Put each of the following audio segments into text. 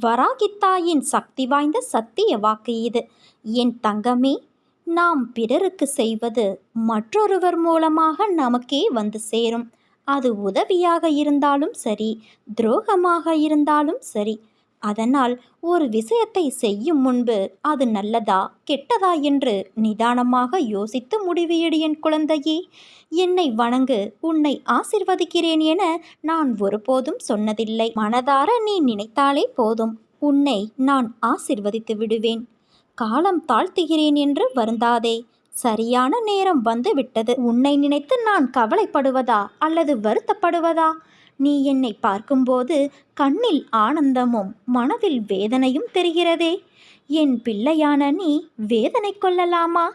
வராகித்தாயின் சக்தி வாய்ந்த சத்திய வாக்கு இது. என் தங்கமே நாம் பிறருக்கு செய்வது மற்றொருவர் மூலமாக நமக்கே வந்து சேரும். அது உதவியாக இருந்தாலும் சரி துரோகமாக இருந்தாலும் சரி அதனால் ஒரு விஷயத்தை செய்யும் முன்பு அது நல்லதா கெட்டதா என்று நிதானமாக யோசித்து முடிவு எடு என் குழந்தையே. என்னை வணங்கு உன்னை ஆசிர்வதிக்கிறேன் என நான் ஒருபோதும் சொன்னதில்லை. மனதார நீ நினைத்தாலே போதும். உன்னை நான் ஆசிர்வதித்து விடுவேன். காலம் தாழ்த்துகிறேன் என்று வருந்தாதே. சரியான நேரம் வந்து விட்டது. உன்னை நினைத்து நான் கவலைப்படுவதா அல்லது வருத்தப்படுவதா? நீ என்னை பார்க்கும்போது கண்ணில் ஆனந்தமும் மனதில் வேதனையும் தெரிகிறதே. என் பிள்ளையான நீ வேதனை கொள்ளலாமா?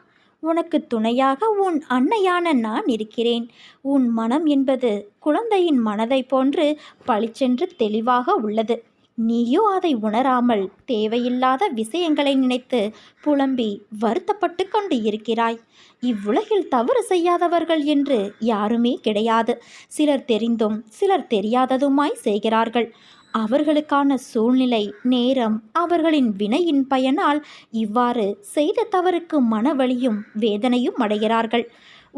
உனக்கு துணையாக உன் அன்னையான நான் இருக்கிறேன். உன் மனம் என்பது குழந்தையின் மனதைப் போன்று பளிச்சென்று தெளிவாக உள்ளது. நீயோ அதை உணராமல் தேவையில்லாத விஷயங்களை நினைத்து புலம்பி வருத்தப்பட்டு கொண்டு இருக்கிறாய். இவ்வுலகில் தவறு செய்யாதவர்கள் என்று யாருமே கிடையாது. சிலர் தெரிந்தும் சிலர் தெரியாததுமாய் செய்கிறார்கள். அவர்களுக்கான சூழ்நிலை நேரம் அவர்களின் வினையின் பயனால் இவ்வாறு செய்த தவறுக்கு மனவழியும் வேதனையும் அடைகிறார்கள்.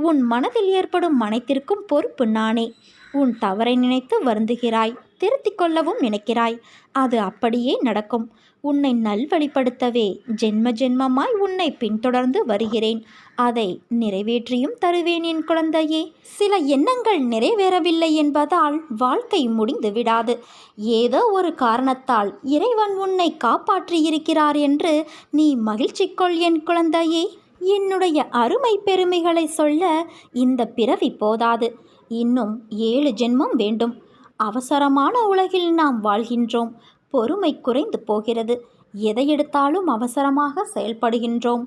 உன் மனதில் ஏற்படும் அனைத்திற்கும் பொறுப்பு நானே. உன் தவறை நினைத்து வருந்துகிறாய் திருத்திக் கொள்ளவும் நினைக்கிறாய். அது அப்படியே நடக்கும். உன்னை நல்வழிப்படுத்தவே ஜென்ம ஜென்மமாய் உன்னை பின்தொடர்ந்து வருகிறேன். அதை நிறைவேற்றியும் தருவேன் என் குழந்தையே. சில எண்ணங்கள் நிறைவேறவில்லை என்பதால் வாழ்க்கை முடிந்து விடாது. ஏதோ ஒரு காரணத்தால் இறைவன் உன்னை காப்பாற்றியிருக்கிறார் என்று நீ மகிழ்ச்சி கொள் என் குழந்தையே. என்னுடைய அருமை பெருமைகளை சொல்ல இந்த பிறவி போதாது. இன்னும் ஏழு ஜென்மம் வேண்டும். அவசரமான உலகில் நாம் வாழ்கின்றோம். பொறுமை குறைந்து போகிறது. எதை எடுத்தாலும் அவசரமாக செயல்படுகின்றோம்.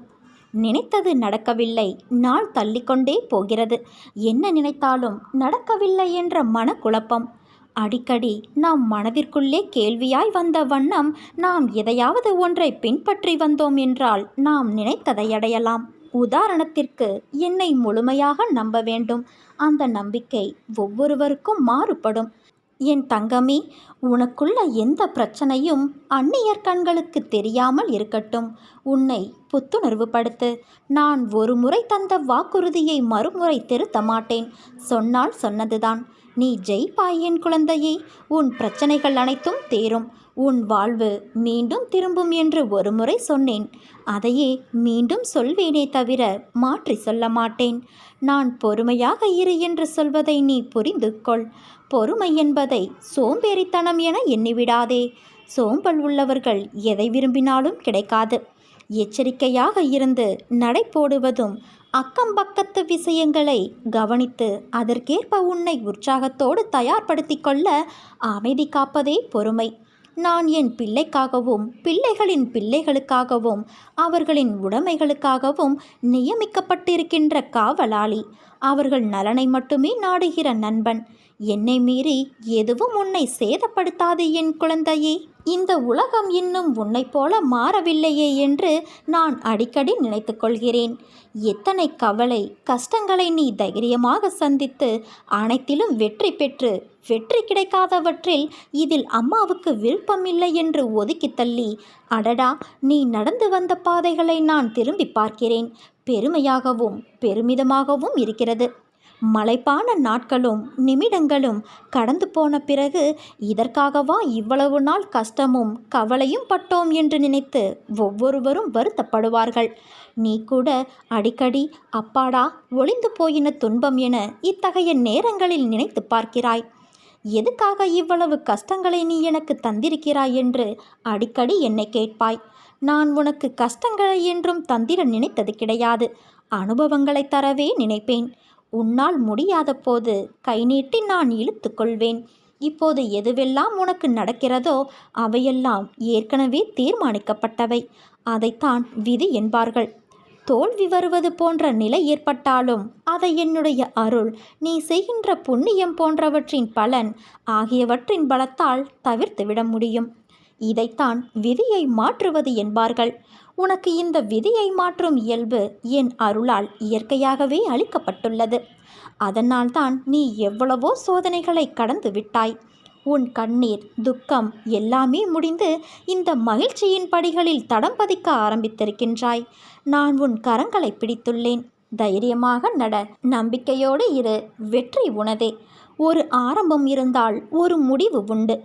நினைத்தது நடக்கவில்லை. நாள் தள்ளிக்கொண்டே போகிறது. என்ன நினைத்தாலும் நடக்கவில்லை என்ற மனக்குழப்பம். அடிக்கடி நாம் மனதிற்குள்ளே கேள்வியாய் வந்த வண்ணம் நாம் எதையாவது ஒன்றை பின்பற்றி வந்தோம் என்றால் நாம் நினைத்ததை அடையலாம். உதாரணத்திற்கு என்னை முழுமையாக நம்ப வேண்டும். அந்த நம்பிக்கை ஒவ்வொருவருக்கும் மாறுபடும். என் தங்கமே உனக்குள்ள எந்த பிரச்சனையும் அந்நியர் கண்களுக்கு தெரியாமல் இருக்கட்டும். உன்னை புத்துணர்வுபடுத்து நான் ஒரு முறை தந்த வாக்குறுதியை மறுமுறை திருத்த மாட்டேன். சொன்னால் சொன்னதுதான். நீ ஜெயிப்பாய் என் குழந்தையே உன் பிரச்சனைகள் அனைத்தும் தேரும். உன் வாழ்வு மீண்டும் திரும்பும் என்று ஒருமுறை சொன்னேன். அதையே மீண்டும் சொல்வேனே தவிர மாற்றி சொல்ல மாட்டேன். நான் பொறுமையாக இரு என்று சொல்வதை நீ புரிந்து கொள் பொறுமை என்பதை சோம்பேறித்தனம் என எண்ணிவிடாதே. சோம்பல் உள்ளவர்கள் எதை விரும்பினாலும் கிடைக்காது. எச்சரிக்கையாக இருந்து நடை போடுவதும் அக்கம் பக்கத்து விஷயங்களை கவனித்து அதற்கேற்ப உன்னை உற்சாகத்தோடு தயார்படுத்தி கொள்ள அமைதி காப்பதே பொறுமை. நான் என் பிள்ளைக்காகவும் பிள்ளைகளின் பிள்ளைகளுக்காகவும் அவர்களின் உடைமைகளுக்காகவும் நியமிக்கப்பட்டிருக்கின்ற காவலாளி. அவர்கள் நலனை மட்டுமே நாடுகிற நண்பன். என்னை மீறி எதுவும் உன்னை சேதப்படுத்தாது என் குழந்தையே. இந்த உலகம் இன்னும் உன்னைப் போல மாறவில்லையே என்று நான் அடிக்கடி நினைத்து கொள்கிறேன் எத்தனை கவலை கஷ்டங்களை நீ தைரியமாக சந்தித்து அனைத்திலும் வெற்றி பெற்று வெற்றி கிடைக்காதவற்றில் இதில் அம்மாவுக்கு விருப்பமில்லை என்று ஒதுக்கி தள்ளி அடடா நீ நடந்து வந்த பாதைகளை நான் திரும்பி பார்க்கிறேன். பெருமையாகவும் பெருமிதமாகவும் இருக்கிறது. மலைப்பான நாட்களும் நிமிடங்களும் கடந்து போன பிறகு இதற்காகவா இவ்வளவு நாள் கஷ்டமும் கவலையும் பட்டோம் என்று நினைத்து ஒவ்வொருவரும் வருத்தப்படுவார்கள். நீ கூட அடிக்கடி அப்பாடா ஒளிந்து போயின துன்பம் என இத்தகைய நேரங்களில் நினைத்து பார்க்கிறாய். எதுக்காக இவ்வளவு கஷ்டங்களை நீ எனக்கு தந்திருக்கிறாய் என்று அடிக்கடி என்னை கேட்பாய். நான் உனக்கு கஷ்டங்களை என்றும் தந்திர நினைத்தது கிடையாது. அனுபவங்களை தரவே நினைப்பேன். உன்னால் முடியாத போது கை நீட்டி நான் இழுத்து கொள்வேன். இப்போது எதுவெல்லாம் உனக்கு நடக்கிறதோ அவையெல்லாம் ஏற்கனவே தீர்மானிக்கப்பட்டவை. அதைத்தான் விதி என்பார்கள். தோல்வி வருவது போன்ற நிலை ஏற்பட்டாலும் அதை என்னுடைய அருள் நீ செய்கின்ற புண்ணியம் போன்றவற்றின் பலன் ஆகியவற்றின் பலத்தால் தவிர்த்துவிட முடியும். இதைத்தான் விதியை மாற்றுவது என்பார்கள். உனக்கு இந்த விதியை மாற்றும் இயல்பு என் அருளால் இயற்கையாகவே அளிக்கப்பட்டுள்ளது. அதனால்தான் நீ எவ்வளவோ சோதனைகளை கடந்து விட்டாய். உன் கண்ணீர் துக்கம் எல்லாமே முடிந்து இந்த மகிழ்ச்சியின் படிகளில் தடம் பதிக்க ஆரம்பித்திருக்கின்றாய். நான் உன் கரங்களை பிடித்துள்ளேன். தைரியமாக நட நம்பிக்கையோடு இரு. வெற்றி உனதே. ஒரு ஆரம்பம் இருந்தால் ஒரு முடிவு உண்டு.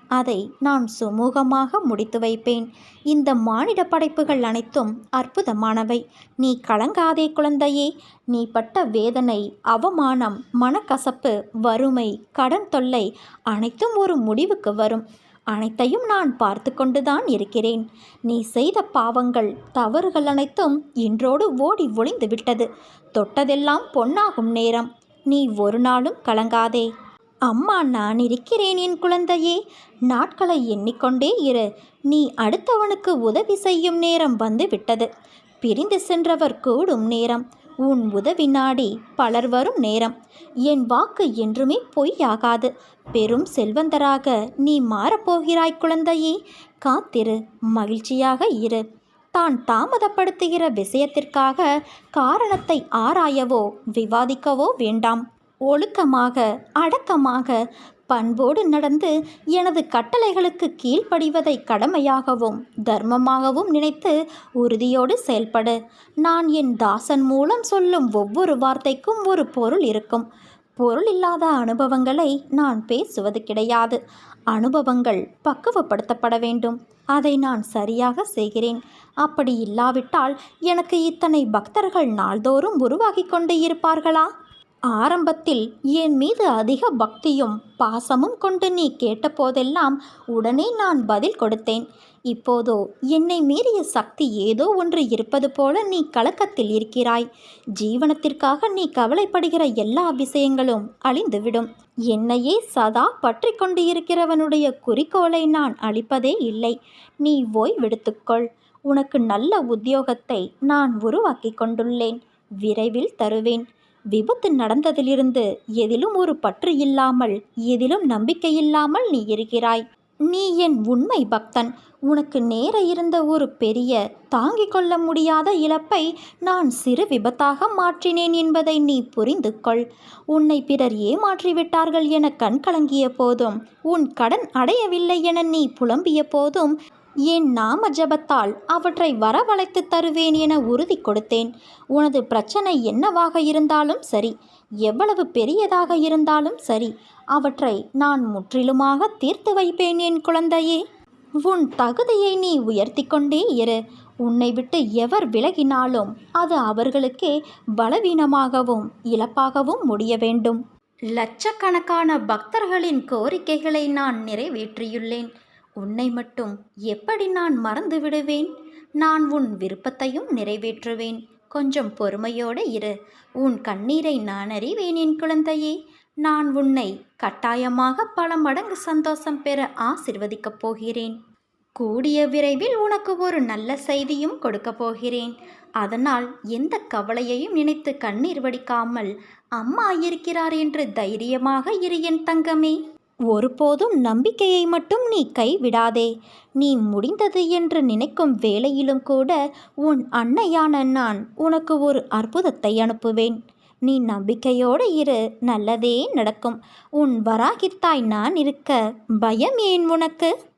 அதை நான் சுமூகமாக முடித்து வைப்பேன். இந்த மானிட படைப்புகள் அனைத்தும் அற்புதமானவை. நீ கலங்காதே குழந்தையே. நீ பட்ட வேதனை அவமானம் மனக்கசப்பு வறுமை கடன் தொல்லை அனைத்தும் ஒரு முடிவுக்கு வரும். அனைத்தையும் நான் பார்த்து கொண்டுதான் இருக்கிறேன். நீ செய்த பாவங்கள் தவறுகள் அனைத்தும் இன்றோடு ஓடி ஒளிந்து விட்டது. தொட்டதெல்லாம் பொன்னாகும் நேரம். நீ ஒரு நாளும் கலங்காதே. அம்மா நான் இருக்கிறேன் என் குழந்தையே. நாட்களை எண்ணிக்கொண்டே இரு. நீ அடுத்தவனுக்கு உதவி செய்யும் நேரம் வந்து விட்டது பிரிந்து சென்றவர் கூடும் நேரம். உன் உதவி நாடி பலர் வரும் நேரம். என் வாக்கு என்றுமே பொய்யாகாது. பெரும் செல்வந்தராக நீ மாறப்போகிறாய் குழந்தையே. காத்திரு மகிழ்ச்சியாக இரு. தான் தாமதப்படுத்துகிற விஷயத்திற்காக காரணத்தை ஆராயவோ விவாதிக்கவோ வேண்டாம். ஒழுக்கமாக அடக்கமாக பண்போடு நடந்து எனது கட்டளைகளுக்கு கீழ்ப்படிவதை கடமையாகவும் தர்மமாகவும் நினைத்து உறுதியோடு செயல்படு. நான் என் தாசன் மூலம் சொல்லும் ஒவ்வொரு வார்த்தைக்கும் ஒரு பொருள் இருக்கும். பொருள் இல்லாத அனுபவங்களை நான் பேசுவது கிடையாது. அனுபவங்கள் பக்குவப்படுத்தப்பட வேண்டும். அதை நான் சரியாக செய்கிறேன். அப்படி இல்லாவிட்டால் எனக்கு இத்தனை பக்தர்கள் நாள்தோறும் உருவாகி கொண்டு இருப்பார்களா? ஆரம்பத்தில் என் மீது அதிக பக்தியும் பாசமும் கொண்டு நீ கேட்டபோதெல்லாம் உடனே நான் பதில் கொடுத்தேன். இப்போதோ என்னை மீறிய சக்தி ஏதோ ஒன்று இருப்பது போல நீ கலக்கத்தில் இருக்கிறாய். ஜீவனத்திற்காக நீ கவலைப்படுகிற எல்லா விஷயங்களும் அழிந்துவிடும். என்னையே சதா பற்றி கொண்டு இருக்கிறவனுடைய குறிக்கோளை நான் அளிப்பதே இல்லை. நீ ஓய்வெடுத்துக்கொள் உனக்கு நல்ல உத்தியோகத்தை நான் உருவாக்கி கொண்டுள்ளேன். விரைவில் தருவேன். விபத்து நடந்ததிலிருந்து எதிலும் ஒரு பற்று இல்லாமல் எதிலும் நம்பிக்கை இல்லாமல் நீ இருக்கிறாய். நீ என் உண்மை பக்தன். உனக்கு நேர இருந்த ஒரு பெரிய தாங்கிக் கொள்ள முடியாத இழப்பை நான் சிறு விபத்தாக மாற்றினேன் என்பதை நீ புரிந்து கொள் உன்னை பிறர் ஏமாற்றிவிட்டார்கள் என கண்கலங்கிய போதும் உன் கடன் அடையவில்லை என நீ புலம்பிய போதும் என் நாம ஜபத்தால் அவற்றை வரவழைத்து தருவேன் என உறுதி கொடுத்தேன்? உனது பிரச்சனை என்னவாக இருந்தாலும் சரி எவ்வளவு பெரியதாக இருந்தாலும் சரி அவற்றை நான் முற்றிலுமாக தீர்த்து வைப்பேன் என் குழந்தையே. உன் தகுதியை நீ உயர்த்தி கொண்டே இரு. உன்னை விட்டு எவர் விலகினாலும் அது அவர்களுக்கே பலவீனமாகவும் இழப்பாகவும் முடிய வேண்டும். லட்சக்கணக்கான பக்தர்களின் கோரிக்கைகளை நான் நிறைவேற்றியுள்ளேன். உன்னை மட்டும் எப்படி நான் மறந்து விடுவேன்? நான் உன் விருப்பத்தையும் நிறைவேற்றுவேன். கொஞ்சம் பொறுமையோடு இரு. உன் கண்ணீரை நான் அறிவேன் என் குழந்தையே. நான் உன்னை கட்டாயமாக பல மடங்கு சந்தோஷம் பெற ஆசிர்வதிக்கப் போகிறேன். கூடிய விரைவில் உனக்கு ஒரு நல்ல செய்தியும் கொடுக்கப் போகிறேன். அதனால் எந்த கவலையையும் நினைத்து கண்ணீர் வடிக்காமல் அம்மா இருக்கிறார் என்று தைரியமாக இரு என் தங்கமே. ஒருபோதும் நம்பிக்கையை மட்டும் நீ கைவிடாதே. நீ முடிந்தது என்று நினைக்கும் வேளையிலும் கூட உன் அன்னையான நான் உனக்கு ஒரு அற்புதத்தை அனுப்புவேன். நீ நம்பிக்கையோடு இரு நல்லதே நடக்கும். உன் வராகித்தாய் நான் இருக்க பயம் ஏன் உனக்கு?